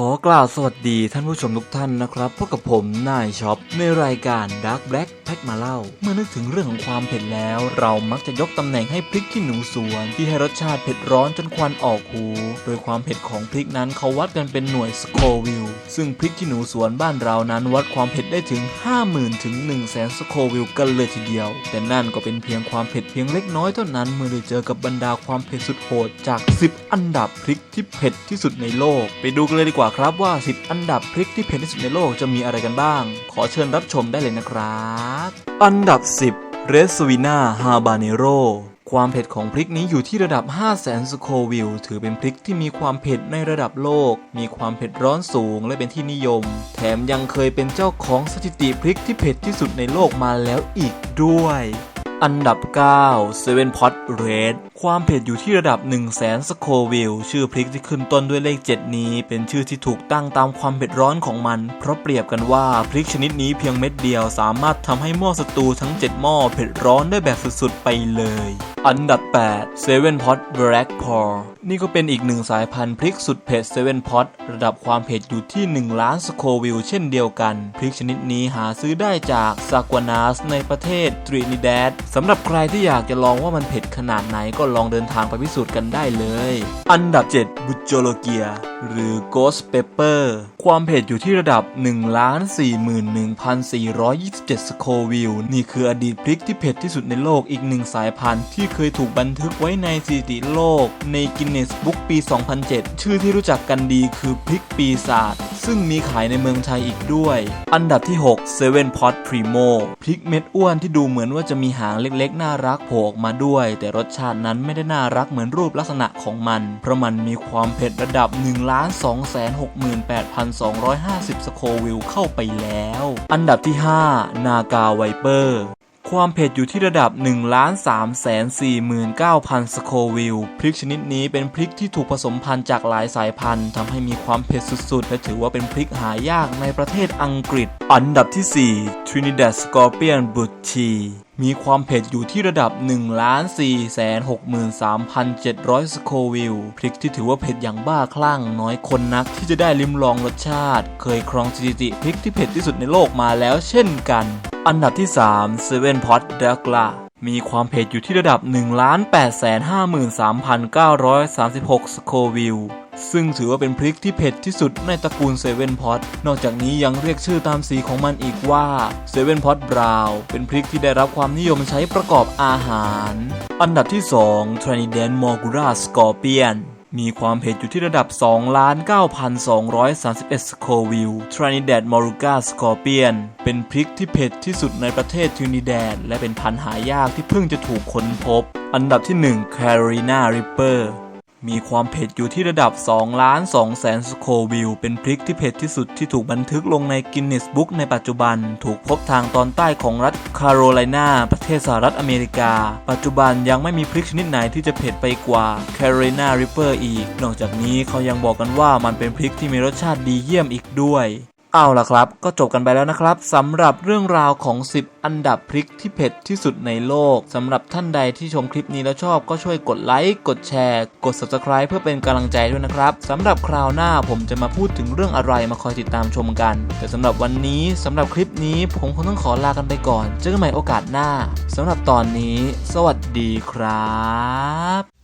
ขอกล่าวสวัสดีท่านผู้ชมทุกท่านนะครับพบกับผมนายช็อปในรายการ Dark Black แพ็กมาเล่า เมื่อนึกถึงเรื่องของความเผ็ดแล้ว เรามักจะยกตำแหน่งให้พริกขี้หนูสวน ที่ให้รสชาติเผ็ดร้อนจนควันออกหู โดยความเผ็ดของพริกนั้นเขาวัดกันเป็นหน่วยสโควิลซึ่งพริกขี้หนูสวนบ้านเรานั้นวัดความเผ็ดได้ถึง 50,000ถึง1 0 0 0 0แสนสโควิลกันเลยทีเดียว แต่นั่นก็เป็นเพียงความเผ็ดเพียงเล็กน้อยเท่านั้นเมื่อได้เจอกับบรรดาความเผ็ดสุดโหดจาก 10 อันดับพริกที่เผ็ดที่สุดในโลก ไปดูกันเลยดีกว่าครับว่า 10 อันดับพริกที่เผ็ดที่สุดในโลกจะมีอะไรกันบ้าง ขอเชิญรับชมได้เลยนะครับอันดับ 10 เรสวิน่าฮาบาเนโรความเผ็ดของพริกนี้อยู่ที่ระดับ 5 0 0แสนสโควิล ถือเป็นพริกที่มีความเผ็ดในระดับโลก มีความเผ็ดร้อนสูงและเป็นที่นิยม แถมยังเคยเป็นเจ้าของสถิติพริกที่เผ็ดที่สุดในโลกมาแล้วอีกด้วย อันดับ 9 Seven Pot Red ความเผ็ดอยู่ที่ระดับ 1 0 0 0 0แสนสโควิลชื่อพริกที่ขึ้นต้นด้วยเลข 7 นี้ เป็นชื่อที่ถูกตั้งตามความเผ็ดร้อนของมัน เพราะเปรียบกันว่าพริกชนิดนี้เพียงเม็ดเดียวสามารถทำให้หม้อสตูทั้ง 7 หม้อเผ็ดร้อนได้แบบสุดๆไปเลย อันดับ 8 Seven Pot Black Pearl นี่ก็เป็นอีกหนึ่งสายพันธุ์พริกสุดเผ็ด Seven Pot ระดับความเผ็ดอยู่ที่ 1 ล้านสโควิลเช่นเดียวกัน พริกชนิดนี้หาซื้อได้จากซากวานาสในประเทศตรินิแดดสำหรับใครที่อยากจะลองว่ามันเผ็ดขนาดไหนก็ลองเดินทางไปพิสูจน์กันได้เลย อันดับ 7 บุจโจโลเกีย หรือ Ghost Pepper ความเผ็ดอยู่ที่ระดับ 1 ล้าน41,427 สโควิลนี่คืออดีตพริกที่เผ็ดที่สุดในโลกอีกหนึ่งสายพันธุ์ที่เคยถูกบันทึกไว้ในสถิติโลกในกินเนสบุ๊กปี 2007 ชื่อที่รู้จักกันดีคือพริกปีศาจซึ่งมีขายในเมืองไทยอีกด้วย อันดับที่6 Seven Pot Primo พริกเม็ดอ้วนที่ดูเหมือนว่าจะมีหางเล็กๆ น่ารักโผล่ออกมาด้วย แต่รสชาตินั้นไม่ได้น่ารักเหมือนรูปลักษณะของมัน เพราะมันมีความเผ็ดระดับ 1 2 6 8 2 5 0 สโควิลเข้าไปแล้ว อันดับที่ 5 นากาไวเปอร์ ความเผ็ดอยู่ที่ระดับ 1 3 4 9 0 0 0 สโควิลพริกชนิดนี้เป็นพริกที่ถูกผสมพันธุ์จากหลายสายพันธุ์ทำให้มีความเผ็ดสุดๆ และถือว่าเป็นพริกหายากในประเทศอังกฤษ อันดับที่ 4 Trinidad Scorpion b u t c h i มีความเผ็ดอยู่ที่ระดับ 1 4 6 3 7 0 0 สโควิลพริกที่ถือว่าเผ็ดอย่างบ้าคลั่งน้อยคนนักที่จะได้ลิ้มลองรสชาติ เคยครองสถิติพริกที่เผ็ดที่สุดในโลกมาแล้วเช่นกัน อันดับที่3 Seven Pot d a g l a มีความเผ็ดอยู่ที่ระดับ 1 8 5 3 9 3 6 สโควิลซึ่งถือว่าเป็นพริกที่เผ็ดที่สุดในตระกูลเซเว่นพอตนอกจากนี้ยังเรียกชื่อตามสีของมันอีกว่าเซเว่นพอตบราวเป็นพริกที่ได้รับความนิยมใช้ประกอบอาหาร อันดับที่ 2 Trinidad Morgura Scorpion มีความเผ็ดอยู่ที่ระดับ 2,9,231 สโควิล Trinidad Moruga Scorpion เป็นพริกที่เผ็ดที่สุดในประเทศทรินิแดดและเป็นพันธุ์หายากที่เพิ่งจะถูกค้นพบ อันดับที่ 1 Carolina Reaper มีความเผ็ดอยู่ที่ระดับ2ล้าน2แสนสโควิลเป็นพริกที่เผ็ดที่สุดที่ถูกบันทึกลงในกินเนสบุ๊กในปัจจุบัน ถูกพบทางตอนใต้ของรัฐคาโรไลนาประเทศสหรัฐอเมริกา ปัจจุบันยังไม่มีพริกชนิดไหนที่จะเผ็ดไปกว่าแคโรไลนาริปเปอร์อีก นอกจากนี้เขายังบอกกันว่ามันเป็นพริกที่มีรสชาติดีเยี่ยมอีกด้วย เอาล่ะครับ ก็จบกันไปแล้วนะครับสำหรับเรื่องราวของ 10 อันดับพริกที่เผ็ดที่สุดในโลกสำหรับท่านใดที่ชมคลิปนี้แล้วชอบก็ช่วยกดไลค์กดแชร์ กด subscribe เพื่อเป็นกำลังใจด้วยนะครับสำหรับคราวหน้าผมจะมาพูดถึงเรื่องอะไรมาคอยติดตามชมกัน แต่สำหรับวันนี้สำหรับคลิปนี้ผมคงต้องขอลากันไปก่อน เจอกันใหม่โอกาสหน้าสำหรับตอนนี้ สวัสดีครับ